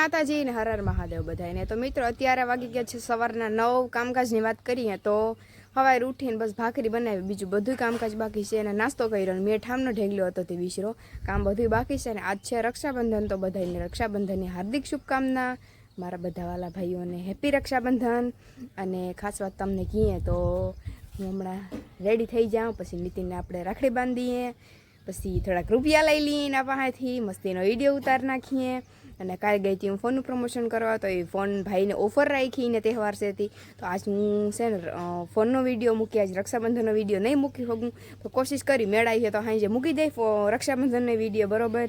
માતાજી ને હર મહાદેવ બધાને તો મિત્રો, અત્યારે વાગી ગયા છે સવારના નવ. કામકાજની વાત કરીએ તો સવારે ઉઠીને બસ ભાખરી બનાવી, બીજું બધું કામકાજ બાકી છે અને નાસ્તો કર્યો અને મેઠામનો ઢેગલો હતો તે વિસરો. કામ બધું બાકી છે અને આજ છે રક્ષાબંધન, તો બધાને રક્ષાબંધનની હાર્દિક શુભકામના. મારા બધા વાલા ભાઈઓને હેપી રક્ષાબંધન. અને ખાસ વાત તમને કહીએ તો હું હમણાં રેડી થઈ જાઉં, પછી નીતિનને આપણે રાખડી બાંધીએ, પછી થોડાક રૂપિયા લઈ લઈએ એના પાસેથી, મસ્તીનો વીડિયો ઉતાર નાખીએ. અને કાલે ગઈ હતી હું ફોનનું પ્રમોશન કરવા તો એ ફોન ભાઈને ઓફર રાખી ને તહેવાર છે તે. આજ હું છે ને ફોનનો વીડિયો મૂકી, આજ રક્ષાબંધનનો વીડિયો નહીં મૂકી શકું. તો કોશિશ કરી મેળાવી છે તો હાંજે મૂકી દઈ રક્ષાબંધનનો વીડિયો બરોબર?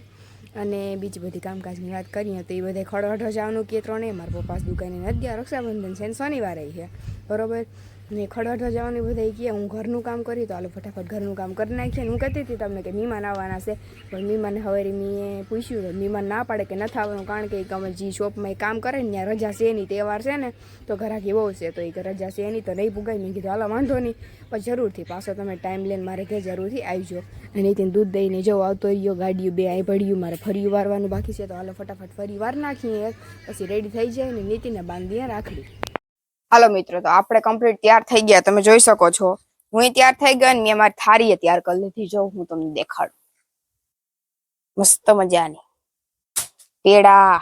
અને બીજી બધી કામકાજની વાત કરીએ તો એ બધા ખડવાઢો જવાનું કે ત્રણેય. મારા પપ્પા દુકાને નથી ગયા રક્ષાબંધન છે ને શનિવારે છે, બરોબર? ને ખડવાઢો જવાનું બધા કહે હું ઘરનું કામ કરી તો હાલો ફટાફટ ઘરનું કામ કરી નાખીએ હું કહેતી હતી તમને કે મહેમાન આવવાના છે. પણ મહેમાન હવે મેં પૂછ્યું તો મહેમાન ના પાડે કે નથી આવવાનું કારણ કે અમે જે શોપમાં એ કામ કરે ને ત્યાં રજા છે નહીં તહેવાર છે ને, તો ઘરાકી બહુ છે. તો એ રજા છે નહીં તો નહીં ભૂગાય મેં કીધું, હાલો, વાંધો નહીં. પણ જરૂરથી પાછો તમે ટાઈમ લઈને મારે ઘેર જરૂરથી આવજો. અને ત્યાં દૂધ દઈને જવું આવતો રહ્યો, ગાડીઓ બે આઈ પડ્યું મારે ફરી વારવાનું બાકી છે. તો હાલો ફટાફટ ફરી વાર નાખીએ. પછી રેડી થઈ જાય ને નીતિને બાંધીએ રાખડી. હાલો મિત્રો, તો આપણે કમ્પ્લીટ તૈયાર થઈ ગયા. તમે જોઈ શકો છો. હું તૈયાર થઈ ગયો ને મેં મારી થારીએ તૈયાર કરી લીધી. જો, હું તમને દેખાડું. મસ્ત મજાની. પેડા,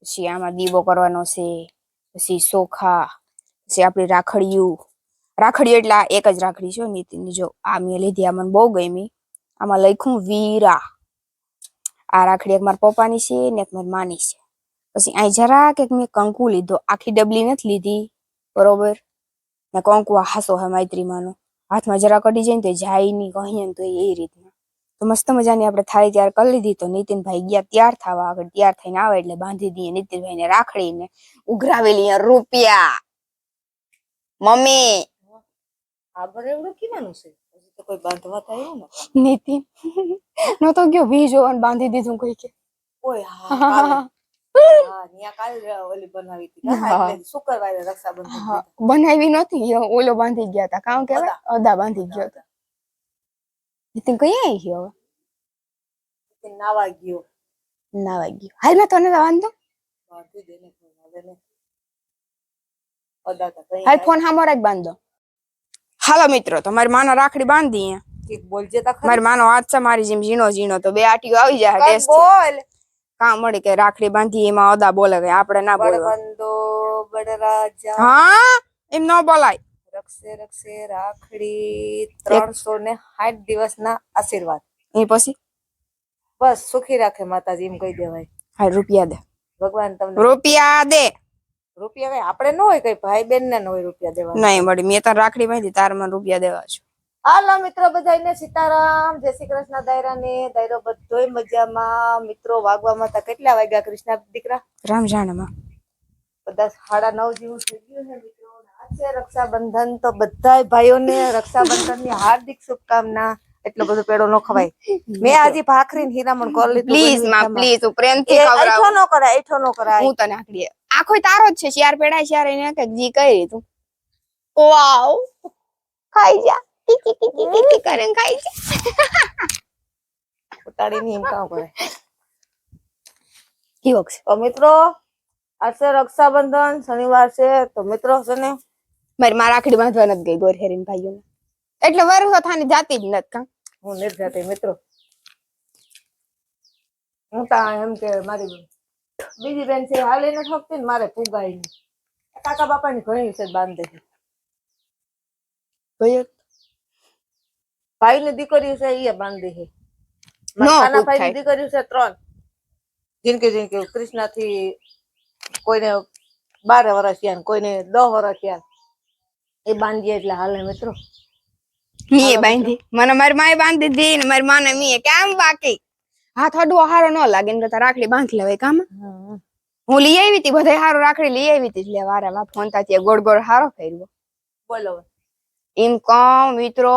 પછી આમાં દીવો કરવાનો છે, પછી સોખા, પછી આપણી રાખડીયું રાખડી એટલે એક જ રાખડી છે નીતિની જો, આ મેં લીધી, આ મને બહુ ગમી. આમાં લખ્યું વીરા. આ રાખડી એક મારા પપ્પાની છે ને એક મારી માની છે. પછી અહીં જરાક એક મેં કંકુ લીધો. આખી ડબલી નથી લીધી. બરોબર? ને કંકુ હાસો હે મૈત્રીમાંનો. હાથમાં જરા કડી જાય ને તો જાય નહીં કહીએ ને તો એ રીતના. તો મસ્ત મજાની આપણે થાળી તૈયાર કરી લીધી તો નીતિનભાઈ ગયા તૈયાર થવા આગળ. તૈયાર થઈને આવે એટલે બાંધી દઈએ નીતિનભાઈને રાખડીને ઉઘરાવેલી રૂપિયા. મમ્મી! આ બરાબર કેવાનું છે? તો કોઈ બાંધવા થાય ને. નીતિન નો તો ગયો ભી જોવાનું બાંધી દીધું કોઈ કે ઓય હા બનાવી એ ઓલો બાંધી ગયા હતા. કારણ કે અદા. બાંધી ગયો હતો. નીતિન કઈ આવી ગયો હવે? નાવા ગયો. ના વાગ્યું હાલ મેં તને વાંધો હાલ ફોન હામો રાખ બાંધો. હાલો મિત્રો તમારી માનો રાખડી બાંધી બોલજે મારી માનો હાથ છે મારી જેમ ઝીણો ઝીણો તો બે આટીઓ આવી જાય બોલ. કામ મળે કે રાખડી બાંધી એમાં અદા બોલે કે આપણે ના બળવંતો બળરાજા. હા એમ ન બોલાય. રક્ષે રક્ષે રાખડી ત્રણસો ને સાઠ દિવસના આશીર્વાદ. એ પછી? બસ સુખી રાખે માતાજી એમ કહી દેવાય. હા રૂપિયા દે. ભગવાન તમને રૂપિયા દે. રૂપિયા કઈ આપણે ન હોય કઈ ભાઈ બેન ને ન હોય રૂપિયા દેવા નહીં મળી. મેં તાર રાખડી બાંધી તાર મને રૂપિયા દેવા છો. હાલો મિત્રો બધાને સીતારામ જય શ્રી કૃષ્ણ દાયરા ને દાયરો બધોય મજામાં. મિત્રો વાગવામાં હતા કેટલા વાગ્યા કૃષ્ણ દીકરા? રામ જાણમાં બધા સાડા નવ જેવું થઈ ગયું છે મિત્રો. આજે રક્ષાબંધન. તો બધા ભાઈઓને રક્ષાબંધનની હાર્દિક શુભકામના. એટલો બધો પેડો ન ખવાય. મેં આજે ભાખરી ને હીરામણ કરી લીધું પ્લીઝમાં પ્લીઝ પ્રેમથી ખવડાવ. એઠો ન કરાય એઠો ન કરાય. હું તને આકડી આખો તારો જ છે. શિયાર પેડા શિયાર એને કે જી કઈ તું વાવ. ખાઈ જા. કરીને ખાઈ છે. ઉતાડી ની એમ કામ કરે. કેવો છે તો મિત્રો આ છે રક્ષાબંધન શનિવાર છે. તો મિત્રો છે ને? મારી મારા રાખડી બાંધવા નથી ગઈ ગોર હેરીન ભાઈઓને. એટલે વરસો થાની જાતી જ નથી કા? હું નિર્જાતી મિત્રો. હું તા એમ કે મારી બીજી બેન છે હાલી ને ઠોકતી ને મારે પુગાઈ કાકા બાપા ની ઘણી છે બાંધે ભાઈ ભાઈ ની દીકરી છે એ બાંધી છે. નાના ભાઈ ની દીકરી છે ત્રણ. જિંદગી જિંદગી કૃષ્ણથી કોઈને બાર વર્ષ થયા કોઈને દસ વર્ષ થયા એ બાંધીએ એટલે હાલે મિત્રો. મીએ બાંધી. મને મારી માએ બાંધી દીધી ને મારી માને મીએ કેમ બાકી? હાથ અડવો હારો ન લાગે ને કરતા રાખડી બાંધી લેવાય કામ. હું લઈ આવી હતી બધા હારો રાખડી લઈ આવી હતી એટલે વારે. વા ફોન તાથી ગોળ ગોળ હારો ફેરવો બોલો. એમ કહું મિત્રો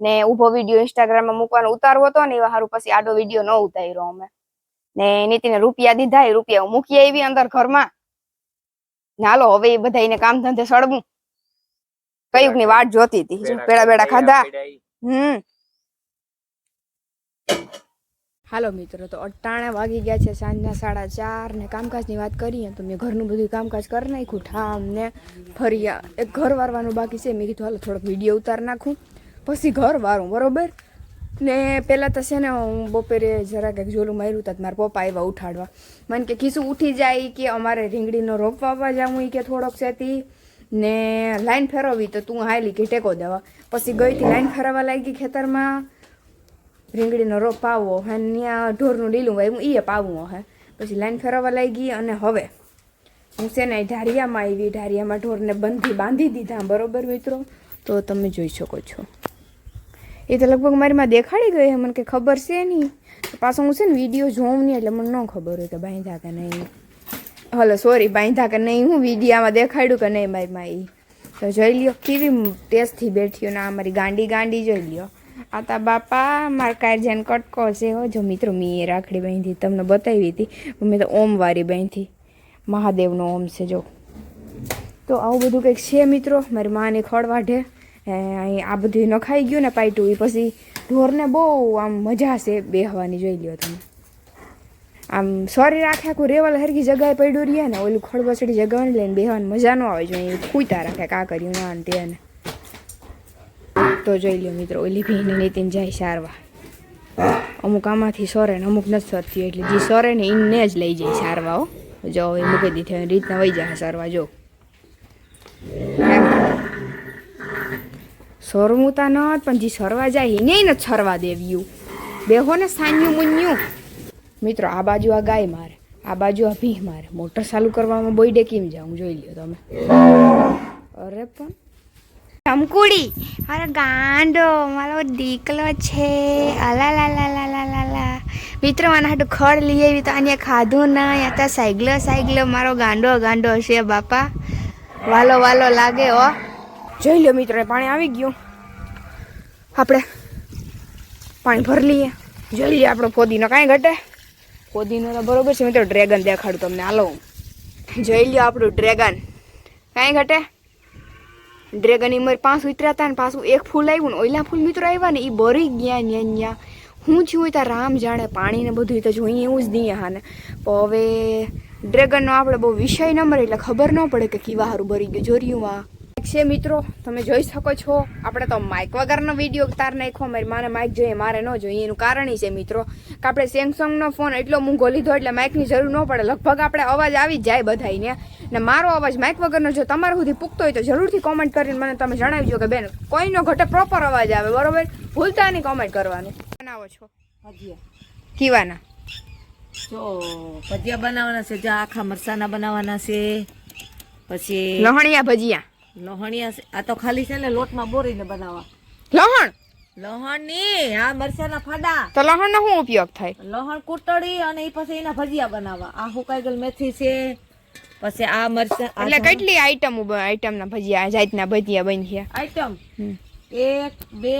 ને ઊભો વીડિયો ઇન્સ્ટાગ્રામમાં મૂકવાનો ઉતારવો હતો ને એવા હારું પછી આડો વીડિયો ન ઉતાર્યો અમે. ને નીતિને રૂપિયા દીધા એ રૂપિયા હું મૂકી આવી અંદર ઘરમાં. ને હાલો હવે એ બધા એને કામ ધંધે સળવું કયુકની વાટ જોતી હતી પેડા પેડા ખાધા હમ. હાલો મિત્રો તો અટાણે વાગી ગયા છે સાંજના સાડા ચાર ને કામકાજની વાત કરીએ તો મેં ઘરનું બધું કામકાજ કરી નાખ્યું. ઠામ ને ફરી એક ઘર વારવાનું બાકી છે. મેં કીધું હાલો થોડોક વીડિયો ઉતાર નાખું. પછી ઘર વારું બરોબર? ને પહેલાં તો છે ને હું બપોરે જરા કંઈક જોલું માર્યું તા મારા પપ્પા આવ્યા ઉઠાડવા. મને કે, ખીસું, ઉઠી જાય કે અમારે રીંગણીનો રોપ વાવવા ઈ કે થોડોક સેથી ને લાઈન ફેરવવી તો તું હાલી કે ટેકો દેવા. પછી ગઈ હતી લાઈન ફેરવવા લાગી ખેતરમાં. રીંગણીનો રોપ પાવવો હે ત્યાં ઢોરનું લીલું વાવ્યું એ પાવવું હે. પછી લાઈન ફેરવવા લાગી અને હવે હું છે ને ઢારિયામાં આવી, ઢારિયામાં ઢોરને બંધી બાંધી દીધા, બરોબર મિત્રો? તો તમે જોઈ શકો છો. એ તો લગભગ મારીમાં દેખાડી ગઈ મને કંઈ ખબર છે નહીં. પાછો હું છે ને વીડિયો જોઉં નહીં એટલે મને ન ખબર હોય કે બાંધ્યા કે નહીં. હલો સોરી બાંધ્યા કે નહીં હું વિડીયામાં દેખાડ્યું કે નહીં મારીમાં એ તો જોઈ લ્યો, કેવી ટેસ્ટથી બેઠી ના મારી ગાંડી ગાંડી જોઈ લ્યો. આ તા બાપા, મારા જેને કટકો છે હો. જો મિત્રો, મેં એ રાખડી બાંધી, તમને બતાવી હતી. મેં તો ઓમવારી બાંધી. મહાદેવનો ઓમ છે, જો. તો આવું બધું કંઈક છે, મિત્રો? મારી માને ખડ વાઢે એ અહીં આ બધું નખાઈ ગયું ને પાઇટું એ પછી ઢોરને બહુ આમ મજા છે બેહવાની, જોઈ લ્યો તમે. આમ સોરી રાખે, આખું રેવલ હરકી જગાએ પડ્યું રહીએ ને, ઓલું ખડબસડી જગાને લઈને બેહવાની મજા ન આવે જોઈએ ખૂતા રાખે, કા કર્યું ના ને તેને. તો જોઈ લ્યો મિત્રો, ઓલી ભીને નીતિન જાય સારવા અમુક આમાંથી સોરે ને અમુક નથી સરતી, એટલે જે સોરે ને એને જ લઈ જાય સારવા હો. જો હવે મૂકી દીધી રીતના વહી જાય સારવા જો. સોરમુતા ન પણ જે સરવા જાય એને ને છરવા દેવ્યું. બેહો ને સાન્યું મુન્યું. મિત્રો, આ બાજુ આ ગાય મારે, આ બાજુ આ ભીહ મારે. મોટર ચાલુ કરવામાં બોયડે કેમ જાઉં જોઈ લ્યો તમે. અરે પણ. ચમકુડી મારો ગાંડો, મારો દીકલો છે. અલા લા લા લા લા લા લા મિત્રો મને હાટું ખડ લઈ આવી તો અહીંયા ખાધું ના અહીંયા તો સાયગલો સાયગલો, મારો ગાંડો ગાંડો છે બાપા. વાલો વાલો લાગે, હો. જોઈ લો મિત્રો પાણી આવી ગયું. આપણે પાણી ભરી લઈએ. જોઈ લઈએ આપણો ફોદીનો કાંઈ ઘટે. ફોદીનો તો બરોબર છે મિત્રો, ડ્રેગન દેખાડું તમને. હાલો. જોઈ લ્યો આપણું ડ્રેગન. કાંઈ ઘટે? ડ્રેગનની મારી પાંચ ઉતર્યા હતા ને પાછું એક ફૂલ આવ્યું ને ઓઈલા ફૂલ મિત્રો આવ્યા ને એ ભરી ગયા ન્યા ન્યા. હું થયું ત્યાં રામ જાણે પાણીને બધું તો જોઈએ એવું જ નહીં હા ને હવે ડ્રેગનનો આપણે બહુ વિષય ન મળે એટલે ખબર ન પડે કે કીવા હારું ભરી ગયું. જોર્યું આ છે મિત્રો? તમે જોઈ શકો છો. આપણે તો માઇક વગરનો વીડિયો તાર નાખ્યો. મારી મારે માઇક જોઈએ મારે ન જોઈએ. એનું કારણ છે મિત્રો કે આપણે સેમસંગનો ફોન એટલો મૂંઘો લીધો એટલે માઇકની જરૂર ન પડે. લગભગ આપણે અવાજ આવી જાય બધાને ને મારો અવાજ માઇક વગરનો જો તમારા સુધી પૂગતો હોય તો જરૂરથી કોમેન્ટ કરીને મને તમે જણાવજો કે બેન કોઈનો ઘટે પ્રોપર અવાજ આવે બરોબર? ભૂલતા નહીં કોમેન્ટ કરવાનું. બનાવો છો? ભજીયા. કીવાના. જો ભજીયા બનાવવાના છે જો આખા મરસાના બનાવવાના છે. પછી લહણિયા ભજીયા. લહણિયા આ તો ખાલી છે ને લોટમાં બોરીને બનાવવા. લહણ? લહણની આ મરસાના ફાડા. તો લહણનો શું ઉપયોગ થાય? લહણ કૂટડી અને એ પછી એના ભજીયા બનાવવા. આ હુકાઈ ગયેલ મેથી છે પછી આ મરચા એટલે કેટલી આઈટમ આઈટમના ભજીયા જાતના ભજીયા બની છે આઈટમ એક બે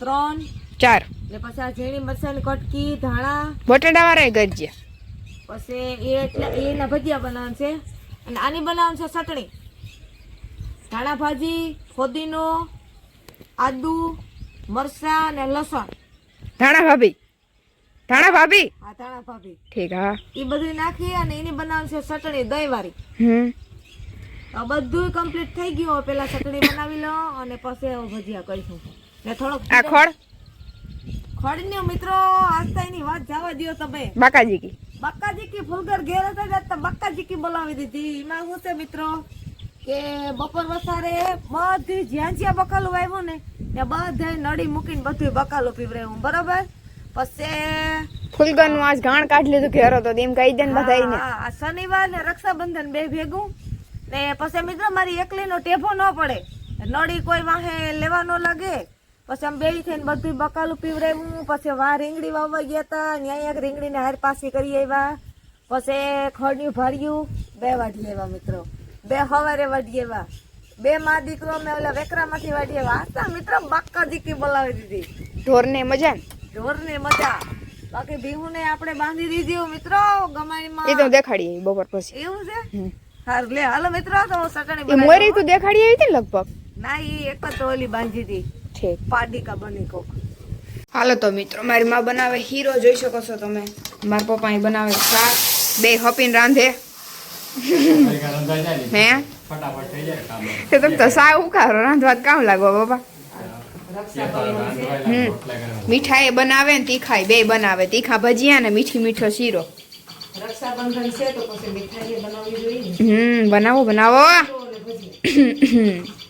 ત્રણ. ચાર. ને પછી આ ઝીણી મરચાની કટકી ધાણા. બટાટા વાળા ગરજે પછી એ એટલે એના ભજીયા બનાવવાનું છે. અને આની બનાવવાનું છે ચટણી. ધાણા ભાજી ફોદીનો આદુ મરચા અને લસણ. ધાણા ભાભી ધાણા ભાભી હા ધાણા ભાભી ઠીક હા. એ બધું નાખી અને એની બનાવવાનું છે ચટણી દહીં વાળી હમ બધું કમ્પ્લીટ થઈ ગયું. પેલા ચટણી બનાવી લો અને પછી ભજીયા કરીશું. ને થોડોક આ ખોળ? ખડની મિત્રો આસ્તા એની વાત જવા દો તમે. બાકાજી કી બક્કાજી કી ફૂલગર ઘેર હતા ને તો બક્કાજી કી બોલાવી દીધી. એમાં શું છે મિત્રો? કે બપોર વસારે બધી જ્યાં જ્યાં બકાલું વાવ્યું ને ત્યાં બધે નડી મૂકીને બધું બકાલું પીવડાવ્યું બરોબર? પછી ફૂલગન આજ ઘાણ કાઢી લીધું ઘેરો તો એમ કહી દે ને શનિવાર ને રક્ષાબંધન બે ભેગું. ને પછી મિત્રો મારી એકલીનો ટેભો ન પડે. નળી કોઈ વાહે લેવા ન લાગે. પછી આમ બે થઈને બધું બકાલું પીવડાવ્યું પછી વા રીંગણી વાવવા ગયા હતા ત્યાં એક રીંગણીને હાર પાસી કરી આવ્યા. પછી ખડ્યું ભર્યું. બે વાઢી લેવા મિત્રો. બે હવારે વાઢીએવા બે માં દીકરો અમે ઓલા વેકરામાંથી વાડીએ વાંચતા મિત્ર બાક્કા દીકરી બોલાવી દીધી. ઢોરને મજા? ને મજા. બાકી ભીહુને આપણે બાંધી દીધી મિત્રો એ તો ગમાણીમાં દેખાડી આવી બપોર પછી. એવું છે? હાર લે હાલો મિત્રો તો હું ચટણી એ મોરી તો દેખાડી આવી હતી લગભગ? ના એ એક જ ઓલી બાંધી હતી. ઠીક. પાડીકા બની કોક. હાલો તો મિત્રો મારી માં બનાવે હીરો જોઈ શકો છો તમે. મારા પપ્પા બનાવે શાક બે હપીને રાંધે. હે? તો તમે તો સા ઉકારો રાંધવા કામ લાગો બાપા. હમ. મીઠાઈ બનાવે ને તીખાઈ બે બનાવે. તીખા ભજીયા ને મીઠી મીઠો શીરો. હમ બનાવો બનાવો.